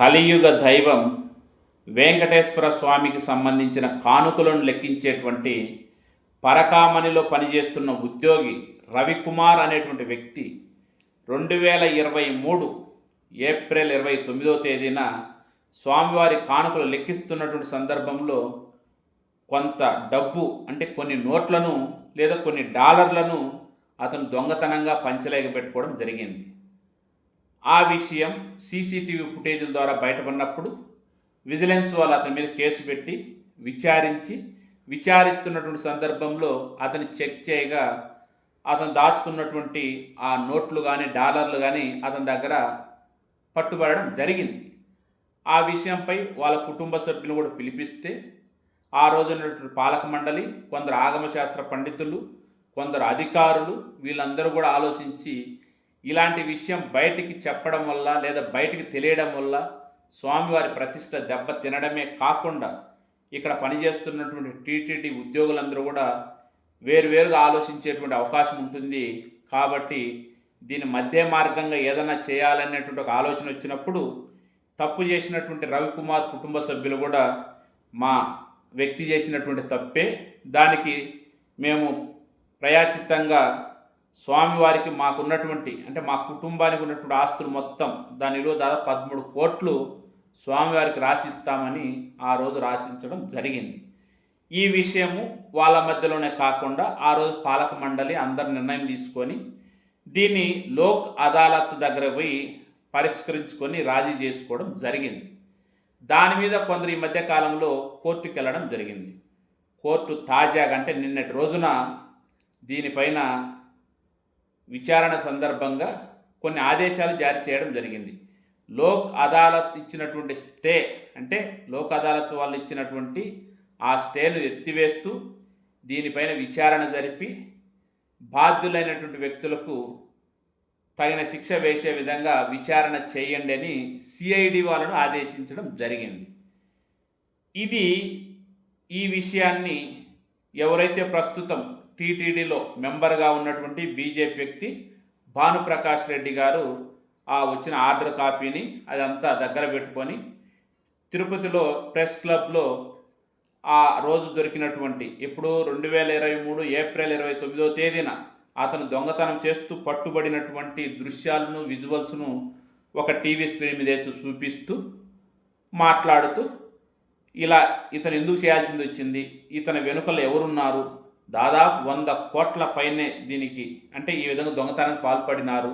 కలియుగ దైవం వెంకటేశ్వర స్వామికి సంబంధించిన కానుకలను లెక్కించేటువంటి పరకామణిలో పనిచేస్తున్న ఉద్యోగి రవికుమార్ అనేటువంటి వ్యక్తి రెండు వేల ఇరవై మూడు ఏప్రిల్ ఇరవై తొమ్మిదో తేదీన స్వామివారి కానుకలు లెక్కిస్తున్నటువంటి సందర్భంలో కొంత డబ్బు అంటే కొన్ని నోట్లను లేదా కొన్ని డాలర్లను అతను దొంగతనంగా పంచలేక పెట్టుకోవడం జరిగింది. ఆ విషయం సీసీటీవీ ఫుటేజీల ద్వారా బయటపడినప్పుడు విజిలెన్స్ వాళ్ళు అతని మీద కేసు పెట్టి విచారించి విచారిస్తున్నటువంటి సందర్భంలో అతను చెక్ చేయగా అతను దాచుకున్నటువంటి ఆ నోట్లు కానీ డాలర్లు కానీ అతని దగ్గర పట్టుబడడం జరిగింది. ఆ విషయంపై వాళ్ళ కుటుంబ సభ్యులను కూడా పిలిపిస్తే ఆ రోజు ఉన్నటువంటి పాలక మండలి కొందరు ఆగమశాస్త్ర పండితులు కొందరు అధికారులు వీళ్ళందరూ కూడా ఆలోచించి ఇలాంటి విషయం బయటికి చెప్పడం వల్ల లేదా బయటికి తెలియడం వల్ల స్వామివారి ప్రతిష్ట దెబ్బ తినడమే కాకుండా ఇక్కడ పనిచేస్తున్నటువంటి టీటీడీ ఉద్యోగులందరూ కూడా వేరువేరుగా ఆలోచించేటువంటి అవకాశం ఉంటుంది. కాబట్టి దీని మధ్య మార్గంగా ఏదైనా చేయాలనేటువంటి ఒక ఆలోచన వచ్చినప్పుడు తప్పు చేసినటువంటి రవికుమార్ కుటుంబ సభ్యులు కూడా మా వ్యక్తి చేసినటువంటి తప్పే. దానికి మేము ప్రయాచితంగా స్వామివారికి మాకున్నటువంటి అంటే మా కుటుంబానికి ఉన్నటువంటి ఆస్తులు మొత్తం దాని విలువ దాదాపు పదమూడు కోట్లు స్వామివారికి రాసిస్తామని ఆ రోజు రాసించడం జరిగింది. ఈ విషయము వాళ్ళ మధ్యలోనే కాకుండా ఆ రోజు పాలక మండలి అందరు నిర్ణయం తీసుకొని దీన్ని లోక్ అదాలత్ దగ్గర పోయి పరిష్కరించుకొని రాజీ చేసుకోవడం జరిగింది. దాని మీద కొందరు ఈ మధ్యకాలంలో కోర్టుకి వెళ్ళడం జరిగింది. కోర్టు తాజాగా అంటే నిన్నటి రోజున దీనిపైన విచారణ సందర్భంగా కొన్ని ఆదేశాలు జారీ చేయడం జరిగింది. లోక్ అదాలత్ ఇచ్చినటువంటి స్టే అంటే లోక్ అదాలత్ వాళ్ళు ఇచ్చినటువంటి ఆ స్టేను ఎత్తివేస్తూ దీనిపైన విచారణ జరిపి బాధ్యులైనటువంటి వ్యక్తులకు తగిన శిక్ష వేసే విధంగా విచారణ చేయండి అని సిఐడి వాళ్ళను ఆదేశించడం జరిగింది. ఇది ఈ విషయాన్ని ఎవరైతే ప్రస్తుతం టీటీడీలో మెంబర్గా ఉన్నటువంటి బీజేపీ వ్యక్తి భానుప్రకాష్ రెడ్డి గారు ఆ వచ్చిన ఆర్డర్ కాపీని అదంతా దగ్గర పెట్టుకొని తిరుపతిలో ప్రెస్ క్లబ్లో ఆ రోజు దొరికినటువంటి ఇప్పుడు రెండు వేల ఇరవై మూడు ఏప్రిల్ ఇరవై తొమ్మిదో తేదీన అతను దొంగతనం చేస్తూ పట్టుబడినటువంటి దృశ్యాలను విజువల్స్ను ఒక టీవీ స్క్రీన్ మీద వేసి చూపిస్తూ మాట్లాడుతూ ఇలా ఇతను ఎందుకు చేయాల్సింది వచ్చింది? ఇతని వెనుకలు ఎవరున్నారు? దాదాపు వంద కోట్ల పైనే దీనికి అంటే ఈ విధంగా దొంగతనానికి పాల్పడినారు.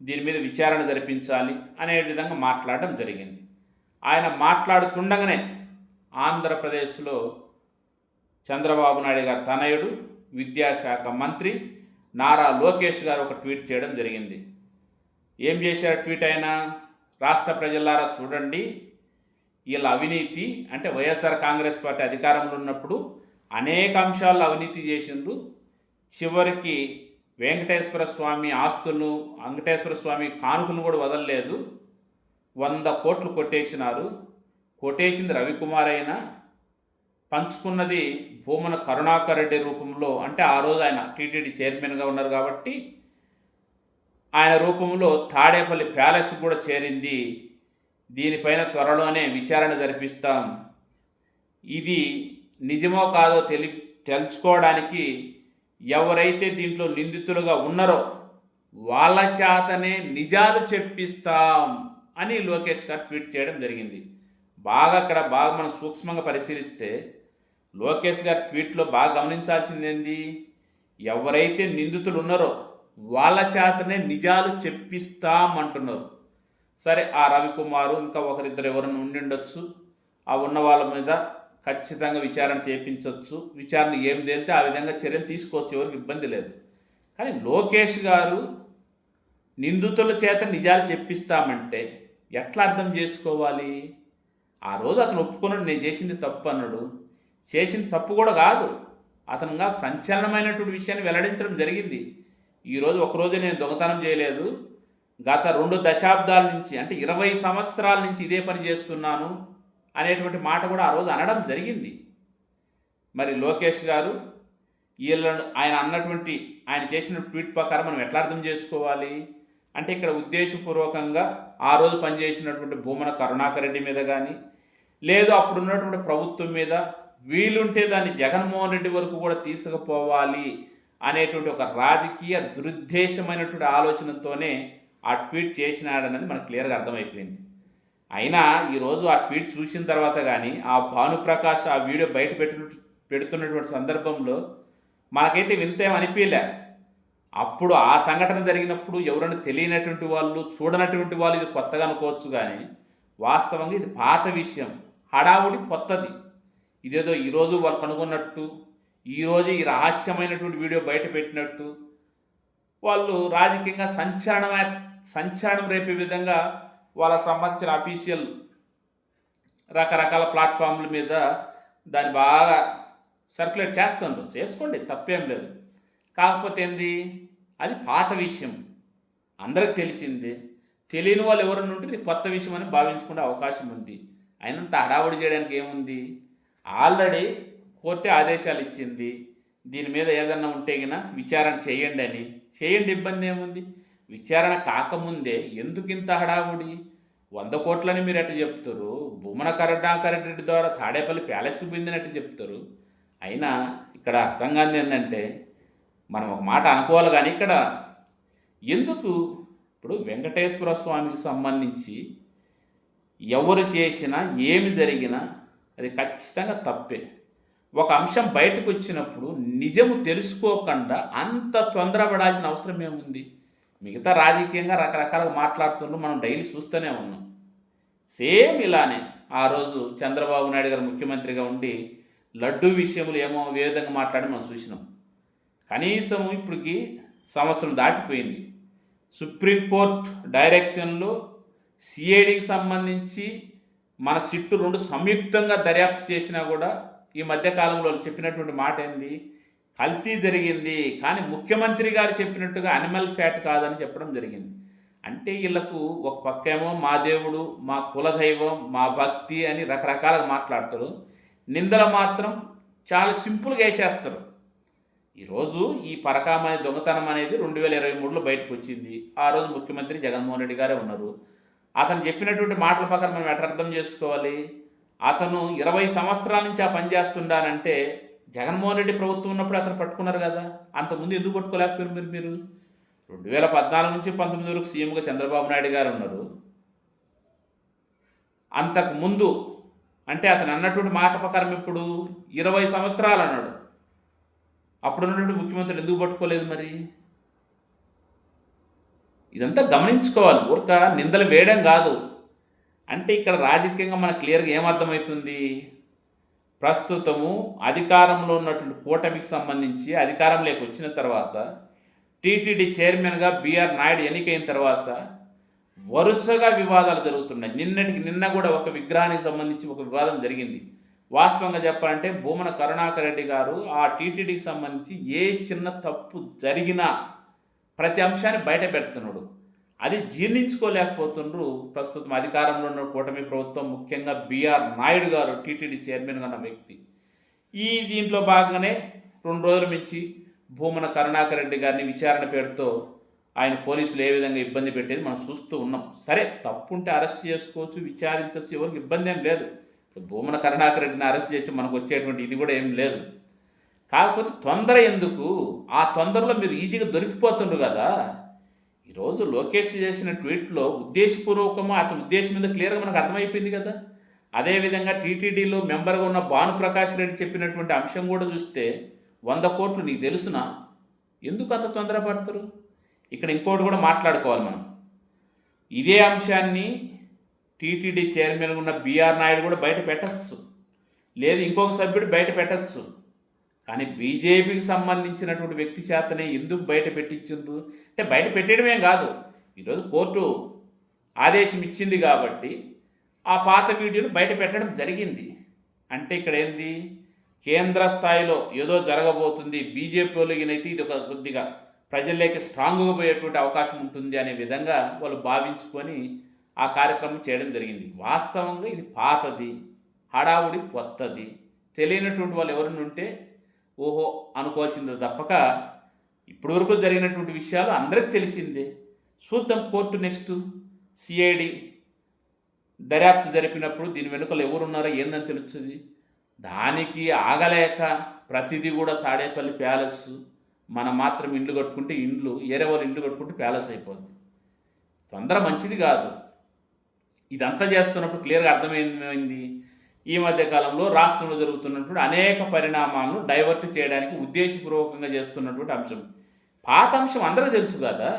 దీని మీద విచారణ జరిపించాలి అనే విధంగా మాట్లాడడం జరిగింది. ఆయన మాట్లాడుతుండగానే ఆంధ్రప్రదేశ్లో చంద్రబాబు నాయుడు గారి తనయుడు విద్యాశాఖ మంత్రి నారా లోకేష్ గారు ఒక ట్వీట్ చేయడం జరిగింది. ఏం చేశారు ట్వీట్ అయినా రాష్ట్ర ప్రజలారా చూడండి వీళ్ళ అవినీతి అంటే వైఎస్ఆర్ కాంగ్రెస్ పార్టీ అధికారంలో ఉన్నప్పుడు అనేక అంశాల్లో అవినీతి చేసిండ్రు. చివరికి వెంకటేశ్వర స్వామి ఆస్తులను వెంకటేశ్వర స్వామి కానుకను కూడా వదలలేదు. వంద కోట్లు కొట్టేసినారు. కొట్టేసింది రవికుమార్ అయినా. పంచుకున్నది భూమన కరుణాకర్ రెడ్డి రూపంలో అంటే ఆ రోజు ఆయన టీటీడీ చైర్మన్గా ఉన్నారు కాబట్టి ఆయన రూపంలో తాడేపల్లి ప్యాలెస్ కూడా చేరింది. దీనిపైన త్వరలోనే విచారణ జరిపిస్తాం. ఇది నిజమో కాదో తెలి తెలుసుకోవడానికి ఎవరైతే దీంట్లో నిందితులుగా ఉన్నారో వాళ్ళ చేతనే నిజాలు చెప్పిస్తాం అని లోకేష్ గారు ట్వీట్ చేయడం జరిగింది. బాగా అక్కడ బాగా మనం సూక్ష్మంగా పరిశీలిస్తే లోకేష్ గారి ట్వీట్లో బాగా గమనించాల్సింది ఏంది? ఎవరైతే నిందితులు ఉన్నారో వాళ్ళ చేతనే నిజాలు చెప్పిస్తాం అంటున్నారు. సరే ఆ రవికుమారు ఇంకా ఒకరిద్దరు ఎవరైనా ఉండిండొచ్చు ఆ ఉన్న వాళ్ళ మీద ఖచ్చితంగా విచారణ చేయించవచ్చు విచారణ ఏం తేలితే ఆ విధంగా చర్యలు తీసుకోవచ్చు. ఎవరికి ఇబ్బంది లేదు. కానీ లోకేష్ గారు నిందితుల చేత నిజాలు చెప్పిస్తామంటే ఎట్లా అర్థం చేసుకోవాలి? ఆ రోజు అతను ఒప్పుకున్నాడు నేను చేసింది తప్పు అన్నాడు. చేసింది తప్పు కూడా కాదు. అతనుగా సంచలనమైనటువంటి విషయాన్ని వెల్లడించడం జరిగింది. ఈరోజు ఒకరోజు నేను దొంగతనం చేయలేదు. గత రెండు దశాబ్దాల నుంచి అంటే ఇరవై సంవత్సరాల నుంచి ఇదే పని చేస్తున్నాను. అనేటువంటి మాట కూడా ఆ రోజు అనడం జరిగింది. మరి లోకేష్ గారు వీళ్ళను ఆయన అన్నటువంటి ఆయన చేసిన ట్వీట్ ప్రకారం మనం ఎట్లా అర్థం చేసుకోవాలి? అంటే ఇక్కడ ఉద్దేశపూర్వకంగా ఆ రోజు పనిచేసినటువంటి భూమన కరుణాకర్ రెడ్డి మీద కానీ లేదు అప్పుడు ఉన్నటువంటి ప్రభుత్వం మీద వీలుంటే దాన్ని జగన్మోహన్ రెడ్డి వరకు కూడా తీసుకుపోవాలి అనేటువంటి ఒక రాజకీయ దురుద్దేశమైనటువంటి ఆలోచనతోనే ఆ ట్వీట్ చేసినాడన్నది మనకు క్లియర్గా అర్థమైపోయింది. అయినా ఈరోజు ఆ ట్వీట్ చూసిన తర్వాత కానీ ఆ భానుప్రకాష్ ఆ వీడియో బయట పెట్టిన పెడుతున్నటువంటి సందర్భంలో మనకైతే వింతేం అనిపించలే అప్పుడు ఆ సంఘటన జరిగినప్పుడు ఎవరైనా తెలియనటువంటి వాళ్ళు చూడనటువంటి వాళ్ళు ఇది కొత్తగా అనుకోవచ్చు కానీ వాస్తవంగా ఇది పాత విషయం. హడావుడి కొత్తది. ఇదేదో ఈరోజు వాళ్ళు కనుగొన్నట్టు ఈరోజు ఈ రహస్యమైనటువంటి వీడియో బయట పెట్టినట్టు వాళ్ళు రాజకీయంగా సంచలనమే సంచలనం రేపే విధంగా వాళ్ళకి సంబంధించిన అఫీషియల్ రకరకాల ప్లాట్ఫామ్ల మీద దాన్ని బాగా సర్క్యులేట్ చేస్తుండ్రు చేసుకోండి తప్పేం లేదు. కాకపోతే ఏంది? అది పాత విషయం. అందరికి తెలిసింది. తెలియని వాళ్ళు ఎవరైనా ఉంటే కొత్త విషయం అని భావించుకునే అవకాశం ఉంది. అయినంత హడావుడి చేయడానికి ఏముంది? ఆల్రెడీ కోర్టే ఆదేశాలు ఇచ్చింది. దీని మీద ఏదన్నా ఉంటే గిన విచారణ చేయండి అని. చేయండి ఇబ్బంది ఏముంది? విచారణ కాకముందే ఎందుకు ఇంత హడావుడి? వంద కోట్లని మీరు ఎట్ట చెప్తారు భూమన కరుణాకరెడ్డి రెడ్డి ద్వారా తాడేపల్లి ప్యాలెస్ పొందినట్టు చెప్తారు అయినా ఇక్కడ అర్థం కాని ఏంటంటే మనం ఒక మాట అనుకోవాలి కానీ ఇక్కడ ఎందుకు? ఇప్పుడు వెంకటేశ్వర స్వామికి సంబంధించి ఎవరు చేసినా ఏమి జరిగినా అది ఖచ్చితంగా తప్పే. ఒక అంశం బయటకు వచ్చినప్పుడు నిజము తెలుసుకోకుండా అంత తొందరపడాల్సిన అవసరం ఏముంది? మిగతా రాజకీయంగా రకరకాలుగా మాట్లాడుతుండ్రు మనం డైలీ చూస్తూనే ఉన్నాం. సేమ్ ఇలానే ఆ రోజు చంద్రబాబు నాయుడు గారు ముఖ్యమంత్రిగా ఉండి లడ్డు విషయంలో ఏమో ఏ విధంగా మాట్లాడి మనం చూసినాం. కనీసం ఇప్పటికి సంవత్సరం దాటిపోయింది. సుప్రీంకోర్టు డైరెక్షన్లో సిఐడికి సంబంధించి మన సిట్టు రెండు సంయుక్తంగా దర్యాప్తు చేసినా కూడా ఈ మధ్యకాలంలో వాళ్ళు చెప్పినటువంటి మాట ఏంది కల్తీ జరిగింది. కానీ ముఖ్యమంత్రి గారు చెప్పినట్టుగా అనిమల్ ఫ్యాట్ కాదని చెప్పడం జరిగింది. అంటే వీళ్ళకు ఒక పక్కేమో మా దేవుడు మా కులదైవం మా భక్తి అని రకరకాలుగా మాట్లాడతారు. నిందలు మాత్రం చాలా సింపుల్గా వేసేస్తారు. ఈరోజు ఈ పరకామ దొంగతనం అనేది రెండు వేల ఇరవై మూడులో బయటకు వచ్చింది. ఆ రోజు ముఖ్యమంత్రి జగన్మోహన్ రెడ్డి గారే ఉన్నారు. అతను చెప్పినటువంటి మాటల ప్రకారం మనం ఎట్లా అర్థం చేసుకోవాలి? అతను ఇరవై సంవత్సరాల నుంచి ఆ పని చేస్తుండానంటే జగన్మోహన్ రెడ్డి ప్రభుత్వం ఉన్నప్పుడు అతను పట్టుకున్నారు కదా. అంతకుముందు ఎందుకు పట్టుకోలేకపోయారు మీరు మీరు? రెండు వేల పద్నాలుగు నుంచి పంతొమ్మిది వరకు సీఎంగా చంద్రబాబు నాయుడు గారు ఉన్నారు. అంతకు ముందు అంటే అతను అన్నటువంటి మాట ప్రకారం ఇప్పుడు ఇరవై సంవత్సరాలు అన్నాడు. అప్పుడు ఉన్నటువంటి ముఖ్యమంత్రులు ఎందుకు పట్టుకోలేదు మరి? ఇదంతా గమనించుకోవాలి. ఊరక నిందలు వేయడం కాదు. అంటే ఇక్కడ రాజకీయంగా మనకు క్లియర్గా ఏమర్థమవుతుంది? ప్రస్తుతము అధికారంలో ఉన్నటువంటి కూటమికి సంబంధించి అధికారంలోకి వచ్చిన తర్వాత టీటీడీ చైర్మన్గా బీఆర్ నాయుడు ఎన్నికైన తర్వాత వరుసగా వివాదాలు జరుగుతున్నాయి. నిన్నటికి నిన్న కూడా ఒక విగ్రహానికి సంబంధించి ఒక వివాదం జరిగింది. వాస్తవంగా చెప్పాలంటే భూమన కరుణాకర్ రెడ్డి గారు ఆ టీటీడీకి సంబంధించి ఏ చిన్న తప్పు జరిగినా ప్రతి అంశాన్ని బయట పెడుతున్నాడు. అది జీర్ణించుకోలేకపోతుండ్రు ప్రస్తుతం అధికారంలో ఉన్న కూటమి ప్రభుత్వం ముఖ్యంగా బీఆర్ నాయుడు గారు టీటీడీ చైర్మన్గా ఉన్న వ్యక్తి. ఈ దీంట్లో భాగంగానే రెండు రోజుల నుంచి భూమన కరుణాకర్ రెడ్డి గారిని విచారణ పేరుతో ఆయన పోలీసులు ఏ విధంగా ఇబ్బంది పెట్టేది మనం చూస్తూ ఉన్నాం. సరే తప్పు ఉంటే అరెస్ట్ చేసుకోవచ్చు విచారించవచ్చు ఎవరికి ఇబ్బంది ఏం లేదు. భూమన కరుణాకర్ రెడ్డిని అరెస్ట్ చేసి మనకు వచ్చేటువంటి ఇది కూడా ఏం లేదు. కాకపోతే తొందర ఎందుకు? ఆ తొందరలో మీరు ఈజీగా దొరికిపోతుండ్రు కదా. ఈరోజు లోకేష్ చేసిన ట్వీట్లో ఉద్దేశపూర్వకమో అతని ఉద్దేశం మీద క్లియర్గా మనకు అర్థమైపోయింది కదా. అదేవిధంగా టీటీడీలో మెంబర్గా ఉన్న భానుప్రకాష్ రెడ్డి చెప్పినటువంటి అంశం కూడా చూస్తే వంద కోట్లు నీకు తెలుసునా? ఎందుకు అంత తొందరపడతారు? ఇక్కడ ఇంకోటి కూడా మాట్లాడుకోవాలి మనం. ఇదే అంశాన్ని టీటీడీ చైర్మన్గా ఉన్న బీఆర్ నాయుడు కూడా బయట పెట్టచ్చు. లేదు ఇంకొక సభ్యుడు బయట పెట్టచ్చు. కానీ బీజేపీకి సంబంధించినటువంటి వ్యక్తి చేతనే ఎందుకు బయట పెట్టించిండ్రు? అంటే బయట పెట్టడమే కాదు. ఈరోజు కోర్టు ఆదేశం ఇచ్చింది కాబట్టి ఆ పాత వీడియోను బయట పెట్టడం జరిగింది. అంటే ఇక్కడ ఏంది? కేంద్ర స్థాయిలో ఏదో జరగబోతుంది. బీజేపీ వాళ్ళకినైతే ఇది ఒక కొద్దిగా ప్రజల్లోకి స్ట్రాంగ్గా పోయేటువంటి అవకాశం ఉంటుంది అనే విధంగా వాళ్ళు భావించుకొని ఆ కార్యక్రమం చేయడం జరిగింది. వాస్తవంగా ఇది పాతది హడావుడి కొత్తది. తెలియనటువంటి వాళ్ళు ఎవరిని ఉంటే ఓహో అనుకోవాల్సింది తప్పక. ఇప్పటివరకు జరిగినటువంటి విషయాలు అందరికీ తెలిసిందే. చూద్దాం కోర్టు నెక్స్ట్ సిఐడి దర్యాప్తు జరిపినప్పుడు దీని వెనుకలు ఎవరున్నారో ఏందని తెలుస్తుంది. దానికి ఆగలేక ప్రతిదీ కూడా తాడేపల్లి ప్యాలెస్ మనం మాత్రం ఇండ్లు కట్టుకుంటే ఇండ్లు ఏరే వాళ్ళు ఇండ్లు కట్టుకుంటే ప్యాలెస్ అయిపోద్ది. తొందర మంచిది కాదు. ఇదంతా చేస్తున్నప్పుడు క్లియర్గా అర్థమైంది. ఈ మధ్య కాలంలో రాష్ట్రంలో జరుగుతున్నటువంటి అనేక పరిణామాలను డైవర్ట్ చేయడానికి ఉద్దేశపూర్వకంగా చేస్తున్నటువంటి అంశం. పాత అంశం అందరికీ తెలుసు కదా.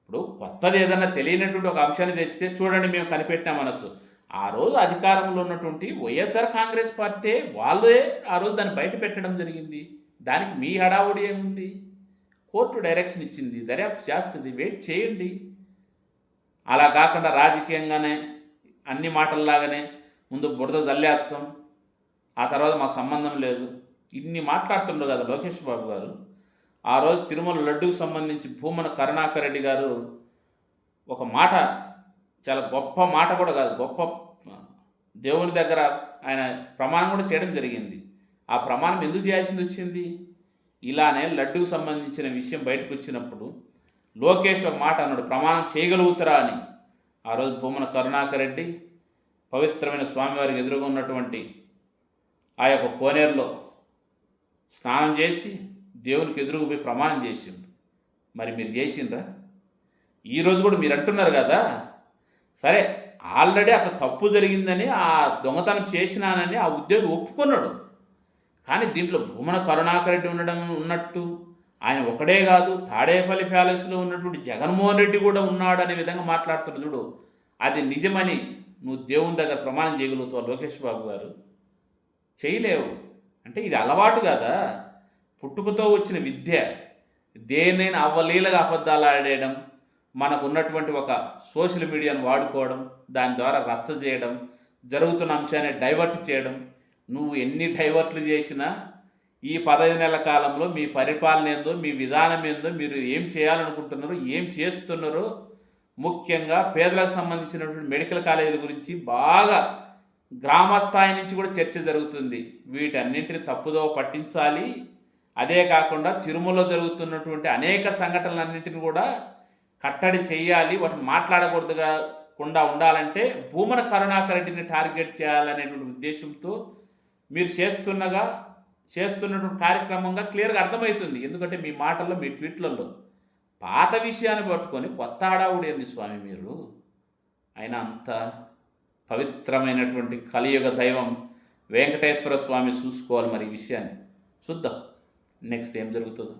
ఇప్పుడు కొత్తది ఏదైనా తెలియనటువంటి ఒక అంశాన్ని తెస్తే చూడండి మేము కనిపెట్టామనొచ్చు ఆ రోజు అధికారంలో ఉన్నటువంటి వైఎస్ఆర్ కాంగ్రెస్ పార్టీ వాళ్ళే ఆ రోజు దాన్ని బయట పెట్టడం జరిగింది. దానికి మీ హడావుడి ఏముంది? కోర్టు డైరెక్షన్ ఇచ్చింది దర్యాప్తు చేస్తుంది వెయిట్ చేయండి. అలా కాకుండా రాజకీయంగానే అన్ని మాటల్లాగానే ముందు బురద జల్లేస్తాం. ఆ తర్వాత మా సంబంధం లేదు. ఇన్ని మాట్లాడుతుండ్రు కదా లోకేష్ బాబు గారు. ఆ రోజు తిరుమల లడ్డుకు సంబంధించి భూమన కరుణాకర్ రెడ్డి గారు ఒక మాట చాలా గొప్ప మాట కూడా కాదు గొప్ప దేవుని దగ్గర ఆయన ప్రమాణం కూడా చేయడం జరిగింది. ఆ ప్రమాణం ఎందుకు చేయాల్సింది వచ్చింది? ఇలానే లడ్డుకు సంబంధించిన విషయం బయటకు వచ్చినప్పుడు లోకేష్ ఒక మాట అన్నాడు ప్రమాణం చేయగలుగుతారా అని. ఆ రోజు భూమన కరుణాకర్ రెడ్డి పవిత్రమైన స్వామివారికి ఎదురుగా ఉన్నటువంటి ఆ యొక్క కోనేరులో స్నానం చేసి దేవునికి ఎదురుగా పోయి ప్రమాణం చేసిండు. మరి మీరు చేసిండ్రా? ఈరోజు కూడా మీరు అంటున్నారు కదా? సరే ఆల్రెడీ అతను తప్పు జరిగిందని ఆ దొంగతనం చేసినానని ఆ ఉద్యోగి ఒప్పుకున్నాడు. కానీ దీంట్లో భూమన కరుణాకరెడ్డి ఉండడం ఉన్నట్టు ఆయన ఒకడే కాదు తాడేపల్లి ప్యాలెస్లో ఉన్నటువంటి జగన్మోహన్ రెడ్డి కూడా ఉన్నాడు అనే విధంగా మాట్లాడుతున్నాడు చూడు. అది నిజమని నువ్వు దేవుని దగ్గర ప్రమాణం చేయగలుగుతావు? లోకేష్ బాబు గారు? చేయలేవు. అంటే ఇది అలవాటు కదా? పుట్టుకతో వచ్చిన విద్య దేనైనా అవ్వలీలగా అబద్ధాలు ఆడేయడం మనకు ఉన్నటువంటి ఒక సోషల్ మీడియాను వాడుకోవడం దాని ద్వారా రచ్చ చేయడం జరుగుతున్న అంశాన్ని డైవర్ట్ చేయడం నువ్వు ఎన్ని డైవర్ట్లు చేసినా ఈ పదహైదు నెలల కాలంలో మీ పరిపాలన ఏందో మీ విధానం ఏందో మీరు ఏం చేయాలనుకుంటున్నారో ఏం చేస్తున్నారో ముఖ్యంగా పేదలకు సంబంధించినటువంటి మెడికల్ కాలేజీల గురించి బాగా గ్రామ స్థాయి నుంచి కూడా చర్చ జరుగుతుంది. వీటన్నింటిని తప్పుదో పట్టించాలి. అదే కాకుండా తిరుమలలో జరుగుతున్నటువంటి అనేక సంఘటనలన్నింటిని కూడా కట్టడి చేయాలి. వాటిని మాట్లాడకూడదుగా కుండా ఉండాలంటే భూమన కరుణాకర్ రెడ్డిని టార్గెట్ చేయాలనేటువంటి ఉద్దేశంతో మీరు చేస్తున్నగా చేస్తున్నటువంటి కార్యక్రమంగా క్లియర్గా అర్థమవుతుంది. ఎందుకంటే మీ మాటల్లో మీ ట్వీట్లలో పాత విషయాన్ని పట్టుకొని కొత్త హడావుడి స్వామి మీరు? ఆయన అంత పవిత్రమైనటువంటి కలియుగ దైవం వెంకటేశ్వర స్వామి చూసుకోవాలి మరి ఈ విషయాన్ని. చూద్దాం. నెక్స్ట్ ఏం జరుగుతుందో.